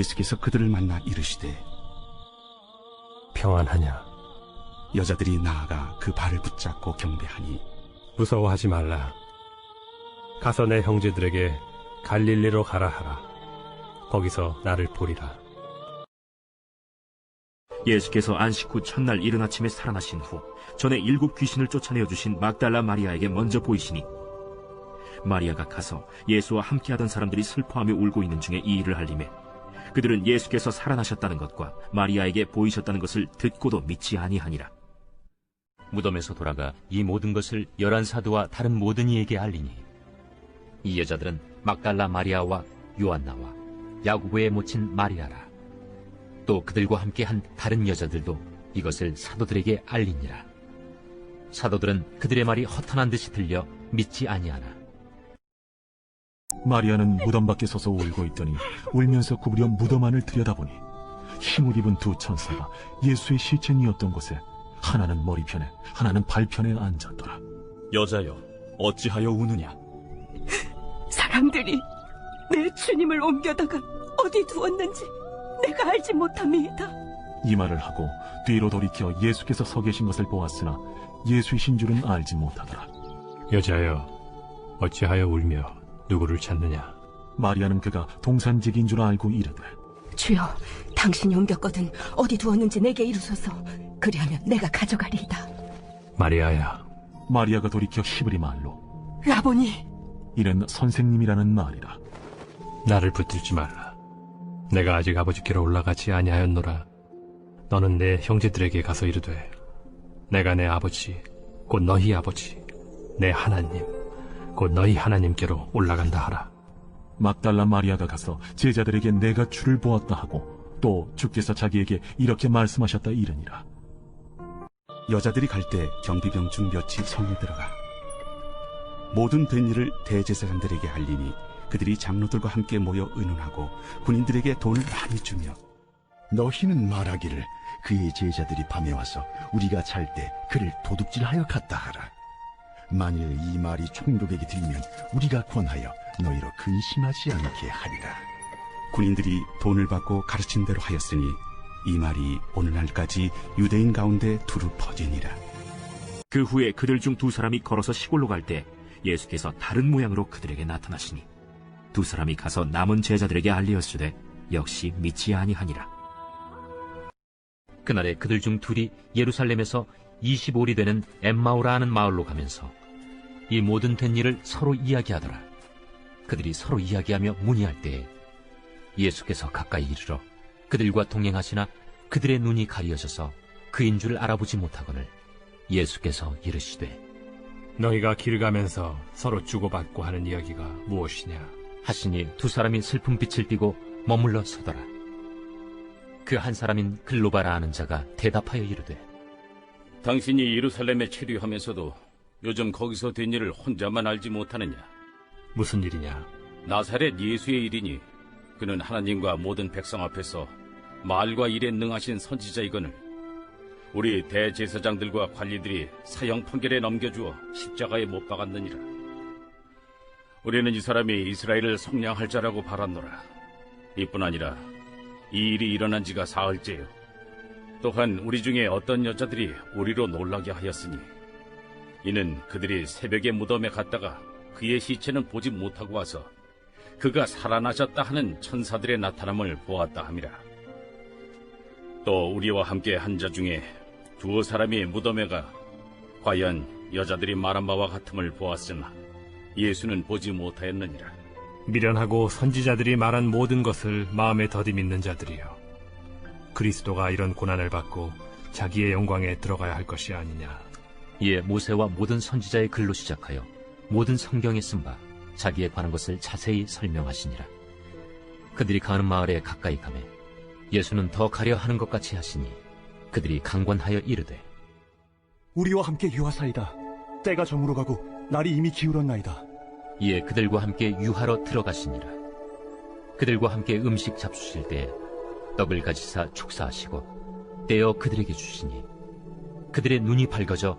예수께서 그들을 만나 이르시되 평안하냐? 여자들이 나아가 그 발을 붙잡고 경배하니 무서워하지 말라. 가서 내 형제들에게 갈릴리로 가라 하라. 거기서 나를 보리라. 예수께서 안식 후 첫날 이른 아침에 살아나신 후 전에 일곱 귀신을 쫓아내어 주신 막달라 마리아에게 먼저 보이시니 마리아가 가서 예수와 함께하던 사람들이 슬퍼하며 울고 있는 중에 이 일을 알림해 그들은 예수께서 살아나셨다는 것과 마리아에게 보이셨다는 것을 듣고도 믿지 아니하니라. 무덤에서 돌아가 이 모든 것을 열한 사도와 다른 모든 이에게 알리니 이 여자들은 막달라 마리아와 요한나와 야구보의 모친 마리아라. 또 그들과 함께 한 다른 여자들도 이것을 사도들에게 알리니라. 사도들은 그들의 말이 허탄한 듯이 들려 믿지 아니하나 마리아는 무덤 밖에 서서 울고 있더니 울면서 구부려 무덤 안을 들여다보니 흰옷 입은 두 천사가 예수의 시체니었던 곳에 하나는 머리편에 하나는 발편에 앉았더라. 여자여, 어찌하여 우느냐? 사람들이 내 주님을 옮겨다가 어디 두었는지 내가 알지 못합니다. 이 말을 하고 뒤로 돌이켜 예수께서 서 계신 것을 보았으나 예수이신 줄은 알지 못하더라. 여자여, 어찌하여 울며 누구를 찾느냐? 마리아는 그가 동산직인 줄 알고 이르되 주여, 당신이 옮겼거든 어디 두었는지 내게 이루소서. 그리하면 내가 가져가리이다. 마리아야, 마리아가 돌이켜 히브리 말로 라보니, 이는 선생님이라는 말이라. 나를 붙들지 말라. 내가 아직 아버지께로 올라가지 아니하였노라. 너는 내 형제들에게 가서 이르되, 내가 내 아버지, 곧 너희 아버지, 내 하나님, 곧 너희 하나님께로 올라간다 하라. 막달라 마리아가 가서 제자들에게 내가 주를 보았다 하고 또 주께서 자기에게 이렇게 말씀하셨다 이르니라. 여자들이 갈 때 경비병 중 몇이 성에 들어가 모든 된 일을 대제사장들에게 알리니 그들이 장로들과 함께 모여 의논하고 군인들에게 돈을 많이 주며 너희는 말하기를 그의 제자들이 밤에 와서 우리가 잘 때 그를 도둑질하여 갔다 하라. 만일 이 말이 총독에게 들리면 우리가 권하여 너희로 근심하지 않게 하리라. 군인들이 돈을 받고 가르친 대로 하였으니 이 말이 오늘날까지 유대인 가운데 두루 퍼지니라 그 후에 그들 중 두 사람이 걸어서 시골로 갈 때 예수께서 다른 모양으로 그들에게 나타나시니 두 사람이 가서 남은 제자들에게 알리었으되 역시 믿지 아니하니라 그날에 그들 중 둘이 예루살렘에서 25리 되는 엠마오라 하는 마을로 가면서 이 모든 된 일을 서로 이야기하더라. 그들이 서로 이야기하며 문의할 때에 예수께서 가까이 이르러 그들과 동행하시나 그들의 눈이 가려져서 그인 줄 알아보지 못하거늘 예수께서 이르시되 너희가 길 가면서 서로 주고받고 하는 이야기가 무엇이냐? 하시니 두 사람이 슬픈 빛을 띠고 머물러 서더라. 그 한 사람인 글로바라 하는 자가 대답하여 이르되 당신이 예루살렘에 체류하면서도 요즘 거기서 된 일을 혼자만 알지 못하느냐? 무슨 일이냐? 나사렛 예수의 일이니 그는 하나님과 모든 백성 앞에서 말과 일에 능하신 선지자이거늘 우리 대제사장들과 관리들이 사형 판결에 넘겨주어 십자가에 못 박았느니라. 우리는 이 사람이 이스라엘을 성량할 자라고 바랐노라. 이뿐 아니라 이 일이 일어난 지가 사흘째요. 또한 우리 중에 어떤 여자들이 우리로 놀라게 하였으니 이는 그들이 새벽에 무덤에 갔다가 그의 시체는 보지 못하고 와서 그가 살아나셨다 하는 천사들의 나타남을 보았다 함이라. 또 우리와 함께 한 자 중에 두어 사람이 무덤에 가 과연 여자들이 말한 바와 같음을 보았으나 예수는 보지 못하였느니라. 미련하고 선지자들이 말한 모든 것을 마음에 더디 믿는 자들이여. 그리스도가 이런 고난을 받고 자기의 영광에 들어가야 할 것이 아니냐. 이에 모세와 모든 선지자의 글로 시작하여 모든 성경에 쓴 바 자기에 관한 것을 자세히 설명하시니라. 그들이 가는 마을에 가까이 가매 예수는 더 가려 하는 것 같이 하시니 그들이 강권하여 이르되 우리와 함께 유하사이다. 때가 저물어 가고 날이 이미 기울었나이다. 이에 그들과 함께 유하러 들어가시니라. 그들과 함께 음식 잡수실 때 떡을 가지사 축사하시고 떼어 그들에게 주시니 그들의 눈이 밝아져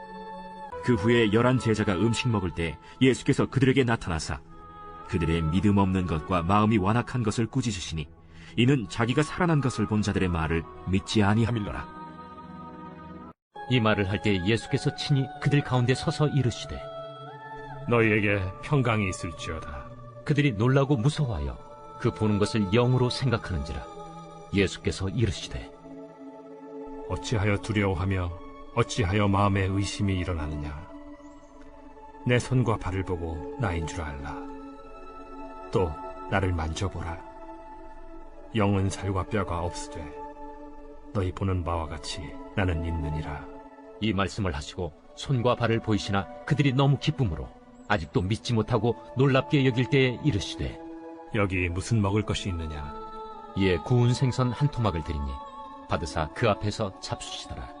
그 후에 열한 제자가 음식 먹을 때 예수께서 그들에게 나타나사 그들의 믿음 없는 것과 마음이 완악한 것을 꾸짖으시니 이는 자기가 살아난 것을 본 자들의 말을 믿지 아니함일러라. 이 말을 할 때 예수께서 친히 그들 가운데 서서 이르시되 너희에게 평강이 있을지어다. 그들이 놀라고 무서워하여 그 보는 것을 영으로 생각하는지라 예수께서 이르시되 어찌하여 두려워하며 어찌하여 마음에 의심이 일어나느냐. 내 손과 발을 보고 나인 줄 알라. 또 나를 만져보라. 영은 살과 뼈가 없으되 너희 보는 바와 같이 나는 있느니라. 이 말씀을 하시고 손과 발을 보이시나 그들이 너무 기쁨으로 아직도 믿지 못하고 놀랍게 여길 때에 이르시되 여기 무슨 먹을 것이 있느냐. 이에 구운 생선 한 토막을 드리니 받으사 그 앞에서 잡수시더라.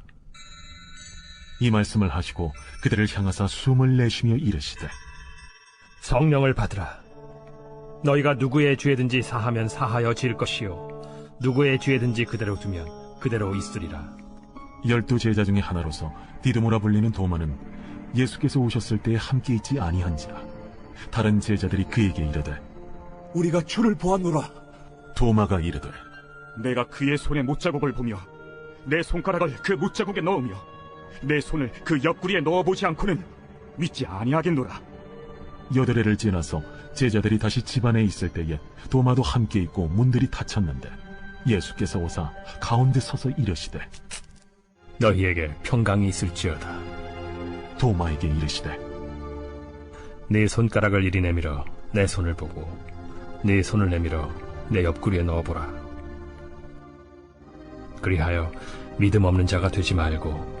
이 말씀을 하시고 그들을 향하사 숨을 내쉬며 이르시되 성령을 받으라. 너희가 누구의 죄든지 사하면 사하여 질 것이요 누구의 죄든지 그대로 두면 그대로 있으리라. 열두 제자 중에 하나로서 디드모라 불리는 도마는 예수께서 오셨을 때에 함께 있지 아니한지라 다른 제자들이 그에게 이르되 우리가 주를 보았노라. 도마가 이르되 내가 그의 손에 못자국을 보며 내 손가락을 그 못자국에 넣으며 내 손을 그 옆구리에 넣어보지 않고는 믿지 아니하겠노라. 여드레를 지나서 제자들이 다시 집안에 있을 때에 도마도 함께 있고 문들이 닫혔는데 예수께서 오사 가운데 서서 이르시되 너희에게 평강이 있을지어다. 도마에게 이르시되 네 손가락을 이리 내밀어 내 손을 보고 네 손을 내밀어 내 옆구리에 넣어보라. 그리하여 믿음 없는 자가 되지 말고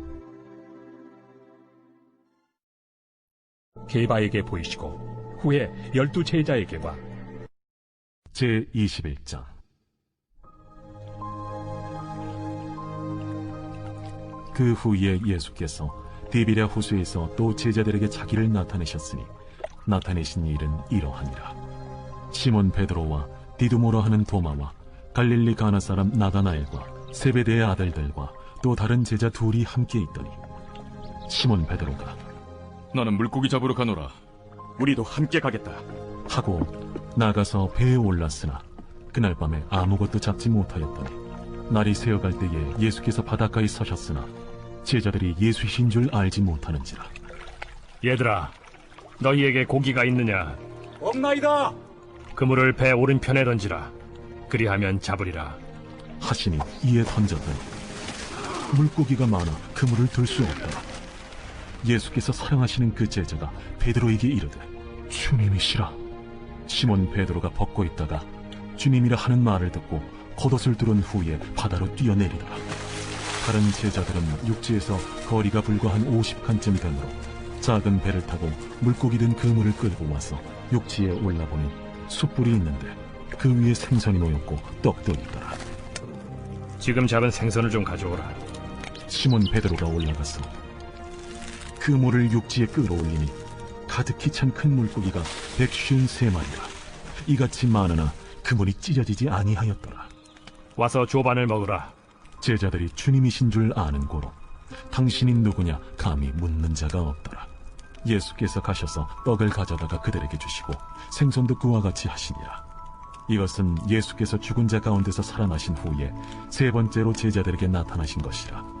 게바에게 보이시고 후에 열두 제자에게와 제 21장 그 후에 예수께서 디비랴 호수에서 또 제자들에게 자기를 나타내셨으니 나타내신 일은 이러하니라. 시몬 베드로와 디두모라 하는 도마와 갈릴리 가나 사람 나다나엘과 세베대의 아들들과 또 다른 제자 둘이 함께 있더니 시몬 베드로가 나는 물고기 잡으러 가노라. 우리도 함께 가겠다. 하고 나가서 배에 올랐으나 그날 밤에 아무것도 잡지 못하였더니 날이 새어갈 때에 예수께서 바닷가에 서셨으나 제자들이 예수이신 줄 알지 못하는지라 얘들아 너희에게 고기가 있느냐? 없나이다. 그물을 배 오른편에 던지라. 그리하면 잡으리라. 하시니 이에 던졌더니 물고기가 많아 그물을 들 수 없더라 예수께서 사랑하시는 그 제자가 베드로에게 이르되 주님이시라. 시몬 베드로가 벗고 있다가 주님이라 하는 말을 듣고 겉옷을 두른 후에 바다로 뛰어내리더라. 다른 제자들은 육지에서 거리가 불과 한 50칸쯤 되므로 작은 배를 타고 물고기 든 그물을 끌고 와서 육지에 올라보니 숯불이 있는데 그 위에 생선이 놓였고 떡도 있더라. 지금 잡은 생선을 좀 가져오라. 시몬 베드로가 올라가서 그 물을 육지에 끌어올리니 가득히 찬 큰 물고기가 백쉰 세 마리라 이같이 많으나 그물이 찢어지지 아니하였더라 와서 조반을 먹으라. 제자들이 주님이신 줄 아는 고로 당신이 누구냐 감히 묻는 자가 없더라. 예수께서 가셔서 떡을 가져다가 그들에게 주시고 생선도 그와 같이 하시니라. 이것은 예수께서 죽은 자 가운데서 살아나신 후에 세 번째로 제자들에게 나타나신 것이라.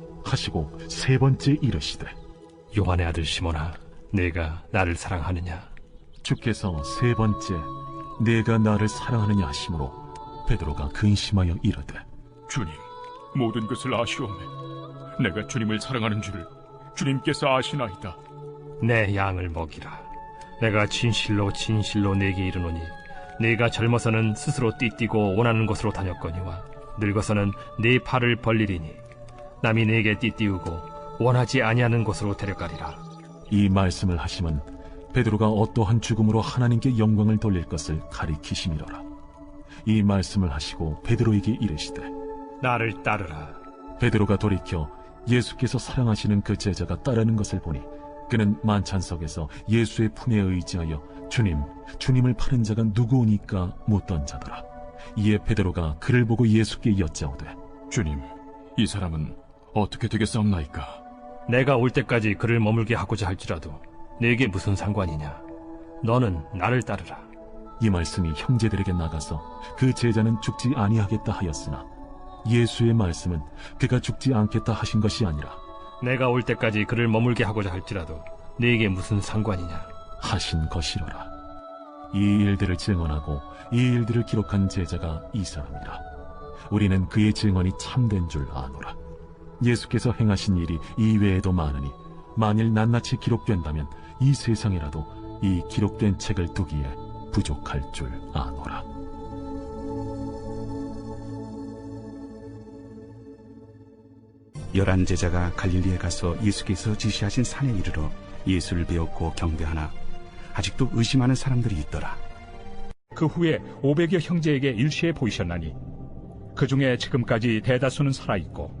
하시고 세 번째 이르시되 요한의 아들 시몬아, 내가 나를 사랑하느냐? 주께서 세 번째 내가 나를 사랑하느냐 하심으로 베드로가 근심하여 이르되 주님 모든 것을 아시오매. 내가 주님을 사랑하는 줄 주님께서 아시나이다. 내 양을 먹이라. 내가 진실로 진실로 내게 이르노니 네가 젊어서는 스스로 띠뛰고 원하는 곳으로 다녔거니와 늙어서는 네 팔을 벌리리니 남이 네게 띠띠우고 원하지 아니하는 곳으로 데려가리라. 이 말씀을 하심은 베드로가 어떠한 죽음으로 하나님께 영광을 돌릴 것을 가리키심이로라. 이 말씀을 하시고 베드로에게 이르시되 나를 따르라. 베드로가 돌이켜 예수께서 사랑하시는 그 제자가 따르는 것을 보니 그는 만찬석에서 예수의 품에 의지하여 주님, 주님을 파는 자가 누구오니까 묻던 자더라. 이에 베드로가 그를 보고 예수께 여짜오되 주님 이 사람은 어떻게 되겠사옵나이까? 내가 올 때까지 그를 머물게 하고자 할지라도 네게 무슨 상관이냐? 너는 나를 따르라. 이 말씀이 형제들에게 나가서 그 제자는 죽지 아니하겠다 하였으나 예수의 말씀은 그가 죽지 않겠다 하신 것이 아니라 내가 올 때까지 그를 머물게 하고자 할지라도 네게 무슨 상관이냐? 하신 것이로라. 이 일들을 증언하고 이 일들을 기록한 제자가 이 사람이라. 우리는 그의 증언이 참된 줄 아노라. 예수께서 행하신 일이 이외에도 많으니 만일 낱낱이 기록된다면 이 세상이라도 이 기록된 책을 두기에 부족할 줄 아노라. 열한 제자가 갈릴리에 가서 예수께서 지시하신 산에 이르러 예수를 배웠고 경배하나 아직도 의심하는 사람들이 있더라. 그 후에 500여 형제에게 일시에 보이셨나니 그 중에 지금까지 대다수는 살아있고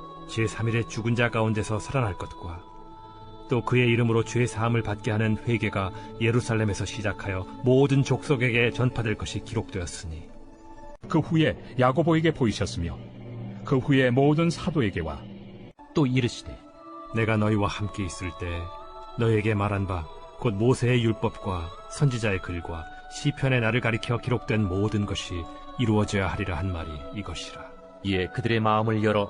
제3일에 죽은 자 가운데서 살아날 것과 또 그의 이름으로 죄 사함을 받게 하는 회개가 예루살렘에서 시작하여 모든 족속에게 전파될 것이 기록되었으니 그 후에 야고보에게 보이셨으며 그 후에 모든 사도에게와. 또 이르시되 내가 너희와 함께 있을 때 너희에게 말한 바 곧 모세의 율법과 선지자의 글과 시편의 나를 가리켜 기록된 모든 것이 이루어져야 하리라 한 말이 이것이라. 이에 그들의 마음을 열어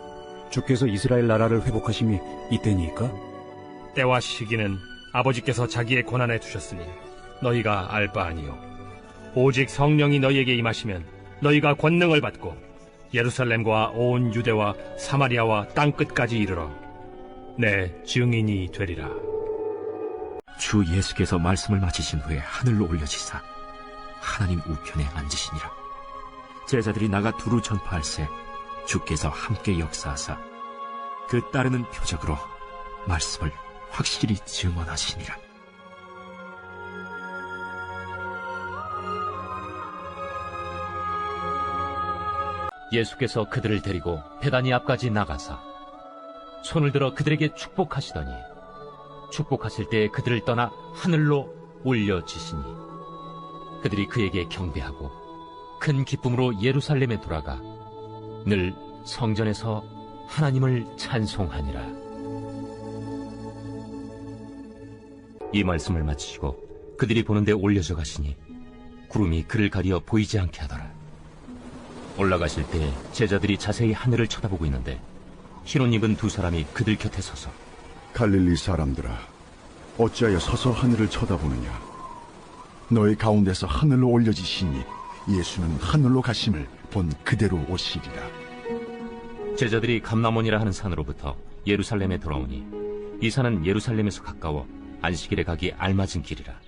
주께서 이스라엘 나라를 회복하심이 이때니까? 때와 시기는 아버지께서 자기의 권한에 두셨으니 너희가 알 바 아니요 오직 성령이 너희에게 임하시면 너희가 권능을 받고 예루살렘과 온 유대와 사마리아와 땅 끝까지 이르러 내 증인이 되리라. 주 예수께서 말씀을 마치신 후에 하늘로 올려지사 하나님 우편에 앉으시니라. 제자들이 나가 두루 전파할새 주께서 함께 역사하사 그 따르는 표적으로 말씀을 확실히 증언하시니라. 예수께서 그들을 데리고 베다니 앞까지 나가사 손을 들어 그들에게 축복하시더니 축복하실 때 그들을 떠나 하늘로 올려지시니 그들이 그에게 경배하고 큰 기쁨으로 예루살렘에 돌아가 늘 성전에서 하나님을 찬송하니라. 이 말씀을 마치시고 그들이 보는데 올려져 가시니 구름이 그를 가리어 보이지 않게 하더라. 올라가실 때 제자들이 자세히 하늘을 쳐다보고 있는데 흰옷 입은 두 사람이 그들 곁에 서서 갈릴리 사람들아, 어찌하여 서서 하늘을 쳐다보느냐? 너희 가운데서 하늘로 올려지시니 예수는 하늘로 가심을 본 그대로 오시리라. 제자들이 감나몬이라 하는 산으로부터 예루살렘에 돌아오니 이 산은 예루살렘에서 가까워 안식일에 가기 알맞은 길이라